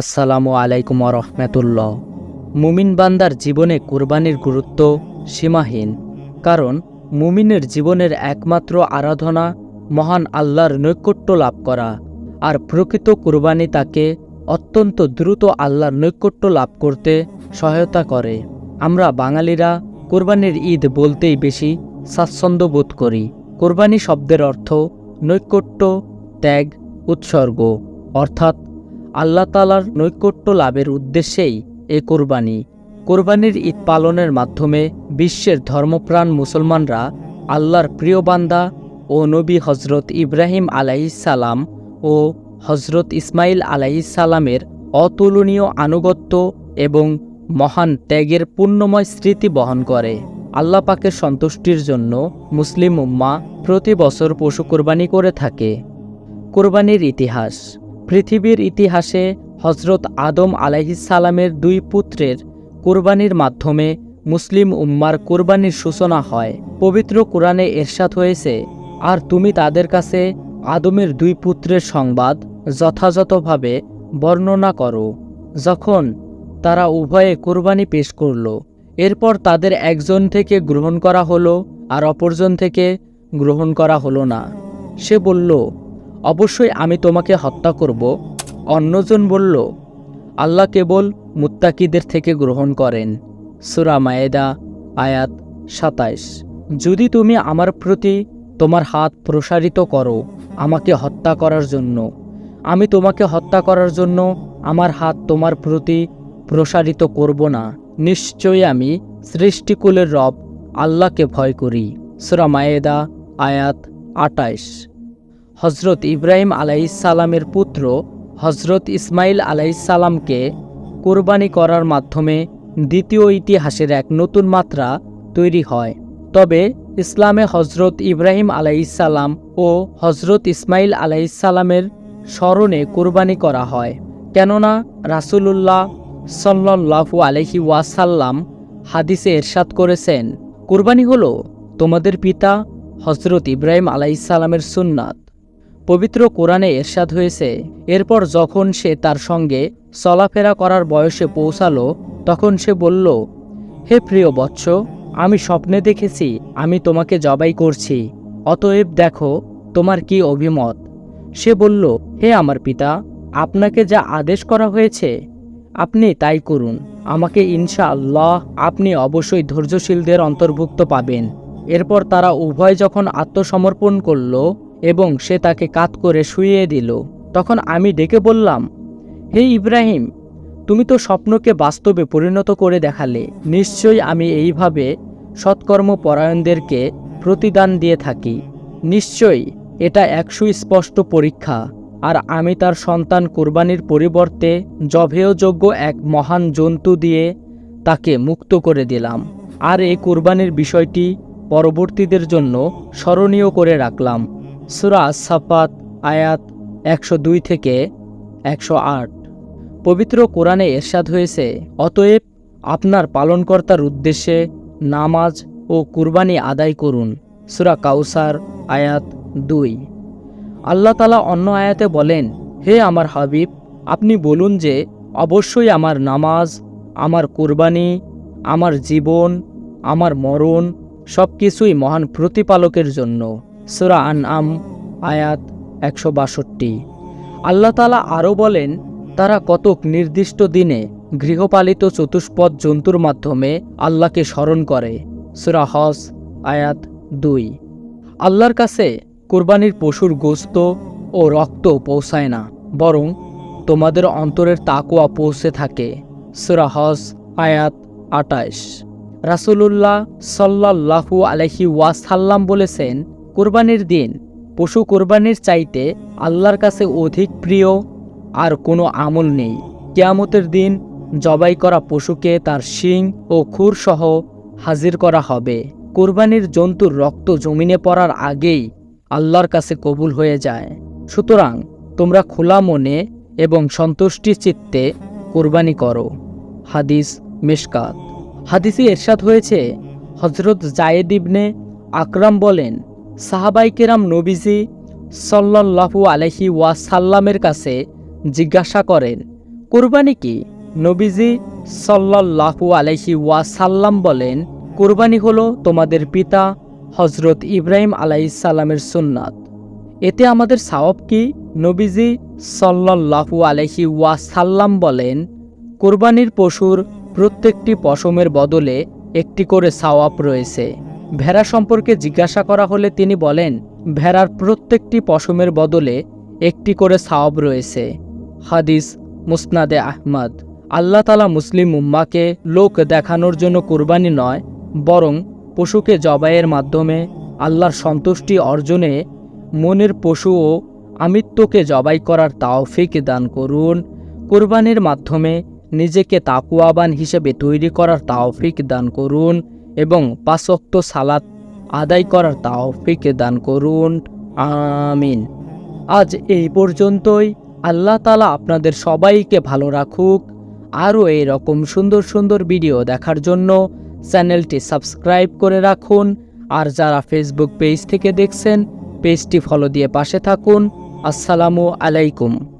আসসালামু আলাইকুম রহমতুল্লাহ। মুমিন বান্দার জীবনে কুরবানির গুরুত্ব সীমাহীন, কারণ মুমিনের জীবনের একমাত্র আরাধনা মহান আল্লাহর নৈকট্য লাভ করা, আর প্রকৃত কুরবানি তাকে অত্যন্ত দ্রুত আল্লাহর নৈকট্য লাভ করতে সহায়তা করে। আমরা বাঙালিরা কোরবানির ঈদ বলতেই বেশি স্বাচ্ছন্দ্য বোধ করি। কোরবানি শব্দের অর্থ নৈকট্য, ত্যাগ, উৎসর্গ, অর্থাৎ আল্লাহ তালার নৈকট্য লাভের উদ্দেশ্যেই এ কোরবানি। কোরবানির ঈদ পালনের মাধ্যমে বিশ্বের ধর্মপ্রাণ মুসলমানরা আল্লাহর প্রিয় বান্দা ও নবী হজরত ইব্রাহিম আলাইসালাম ও হজরত ইসমাইল আলাইসালামের অতুলনীয় আনুগত্য এবং মহান ত্যাগের পুণ্যময় স্মৃতি বহন করে। আল্লাহ পাকের সন্তুষ্টির জন্য মুসলিম উম্মা প্রতি বছর পশু কোরবানি করে থাকে। কোরবানির ইতিহাস। পৃথিবীর ইতিহাসে হজরত আদম আলাইহিসালামের দুই পুত্রের কোরবানির মাধ্যমে মুসলিম উম্মার কোরবানির সূচনা হয়। পবিত্র কোরআনে এরশাদ হয়েছে, আর তুমি তাদের কাছে আদমের দুই পুত্রের সংবাদ যথাযথভাবে বর্ণনা করো। যখন তারা উভয়ে কোরবানি পেশ করল, এরপর তাদের একজন থেকে গ্রহণ করা হলো আর অপরজন থেকে গ্রহণ করা হলো না। সে বলল অবশ্যই আমি তোমাকে হত্যা করব। অন্যজন বলল, আল্লাহ কেবল মুত্তাকিদের থেকে গ্রহণ করেন। সুরা মায়েদা, আয়াত সাতাইশ। যদি তুমি আমার প্রতি তোমার হাত প্রসারিত করো আমাকে হত্যা করার জন্য, আমি তোমাকে হত্যা করার জন্য আমার হাত তোমার প্রতি প্রসারিত করব না। নিশ্চয়ই আমি সৃষ্টিকুলের রব আল্লাহকে ভয় করি। সুরা মায়েদা, আয়াত আটাইশ। হজরত ইব্রাহিম আলাইসালামের পুত্র হজরত ইসমাইল আলাইসালামকে কোরবানি করার মাধ্যমে দ্বিতীয় ইতিহাসের এক নতুন মাত্রা তৈরি হয়। তবে ইসলামে হজরত ইব্রাহিম আলাইসাল্লাম ও হজরত ইসমাইল আলাইসাল্লামের স্মরণে কোরবানি করা হয়। কেননা রাসূলুল্লাহ সাল্লাল্লাহু আলহি ওয়াসাল্লাম হাদিসে এরশাদ করেছেন, কোরবানি হলো তোমাদের পিতা হজরত ইব্রাহিম আলাইসাল্লামের সুন্নাত। পবিত্র কোরআনে এরশাদ হয়েছে। এরপর যখন সে তার সঙ্গে চলাফেরা করার বয়সে পৌঁছালো, তখন সে বলল, হে প্রিয় বৎস, আমি স্বপ্নে দেখেছি, আমি তোমাকে জবাই করছি। অতএব দেখো, তোমার কি অভিমত? সে বলল, হে আমার পিতা, আপনাকে যা আদেশ করা হয়েছে, আপনি তাই করুন। আমাকে ইনশা আল্লাহ আপনি অবশ্যই ধৈর্যশীলদের অন্তর্ভুক্ত পাবেন। এরপর তারা উভয় যখন আত্মসমর্পণ করল এবং সে তাকে কাত করে শুইয়ে দিল। তখন আমি ডেকে বললাম, হে ইব্রাহিম, তুমি তো স্বপ্নকে বাস্তবে পরিণত করে দেখালে। নিশ্চয়ই আমি এইভাবে সৎকর্ম পরায়ণদেরকে প্রতিদান দিয়ে থাকি। নিশ্চয়ই এটা এক সুস্পষ্ট পরীক্ষা, আর আমি তার সন্তান কোরবানির পরিবর্তে জভেয়যোগ্য এক মহান জন্তু দিয়ে তাকে মুক্ত করে দিলাম। আর এই কোরবানির বিষয়টি পরবর্তীদের জন্য স্মরণীয় করে রাখলাম। সুরা সাফাত আয়াত একশো দুই থেকে একশো আট। পবিত্র কোরআনে এরশাদ হয়েছে, অতএব আপনার পালনকর্তার উদ্দেশ্যে নামাজ ও কুরবানি আদায় করুন। সুরা কাউসার, আয়াত দুই। আল্লাহ তালা অন্য আয়াতে বলেন, হে আমার হাবিব, আপনি বলুন যে, অবশ্যই আমার নামাজ, আমার কুরবানি, আমার জীবন, আমার মরণ সব কিছুই মহান প্রতিপালকের জন্য। সুরা আন আম আয়াত একশো বাষট্টি। আল্লাহ তালা আরও বলেন, তারা কতক নির্দিষ্ট দিনে গৃহপালিত চতুষ্পদ জন্তুর মাধ্যমে আল্লাহকে স্মরণ করে। সুরা হজ, আয়াত দুই। আল্লাহর কাছে কোরবানির পশুর গোস্ত ও রক্ত পৌঁছায় না, বরং তোমাদের অন্তরের তাকুয়া পৌঁছে থাকে। সুরা হজ, আয়াত আটাইশ। রাসূলুল্লাহ সাল্লাল্লাহু আলহি ওয়াসাল্লাম বলেছেন কোরবানির দিন। পশু কোরবানির চাইতে আল্লাহর কাছে অধিক প্রিয় আর কোনো আমল নেই। কেয়ামতের দিন জবাই করা পশুকে তার শিং ও খুরসহ হাজির করা হবে। কোরবানির জন্তুর রক্ত জমিনে পড়ার আগেই আল্লাহর কাছে কবুল হয়ে যায়। সুতরাং তোমরা খোলা মনে এবং সন্তুষ্টি চিত্তে কোরবানি করো। হাদিস মেশকাত। হাদিসে এরশাদ হয়েছে হজরত জায়েদ ইবনে আকরাম বলেন সাহাবাইকেরাম নবীজি সাল্লাল্লাহু আলহি ওয়াসাল্লামের কাছে জিজ্ঞাসা করেন, কুরবানি কি? নবীজি সাল্লাল্লাহু আলাইহি ওয়াসাল্লাম বলেন, কুরবানি হলো তোমাদের পিতা হজরত ইব্রাহিম আলাইসাল্লামের সুন্নাত। এতে আমাদের সাওয়াব কি? নবীজি সাল্লাল্লাহু আলাইহি ওয়াসাল্লাম বলেন, কুরবানির পশুর প্রত্যেকটি পশমের বদলে একটি করে সাওয়াব রয়েছে। ভেড়া সম্পর্কে জিজ্ঞাসা করা হলে তিনি বলেন, ভেড়ার প্রত্যেকটি পশমের বদলে একটি করে সাওয়াব রয়েছে। হাদিস মুসনাদে আহমদ। আল্লাহ তালা মুসলিম উম্মাকে লোক দেখানোর জন্য কুরবানি নয়, বরং পশুকে জবাইয়ের মাধ্যমে আল্লাহর সন্তুষ্টি অর্জনে মনের পশু ও আমিত্বকে জবাই করার তাওফিক দান করুন। কুরবানির মাধ্যমে নিজেকে তাকুয়াবান হিসেবে তৈরি করার তাওফিক দান করুন। এবং পাঁচক্ত সালাত আদায় করার তাওফিক দান করুন। আমিন। আজ এই পর্যন্তই। আল্লাহ তালা আপনাদের সবাইকে ভালো রাখুক। আরও এই রকম সুন্দর সুন্দর ভিডিও দেখার জন্য চ্যানেলটি সাবস্ক্রাইব করে রাখুন। আর যারা ফেসবুক পেজ থেকে দেখছেন পেজটি ফলো দিয়ে পাশে থাকুন। আসসালামু আলাইকুম।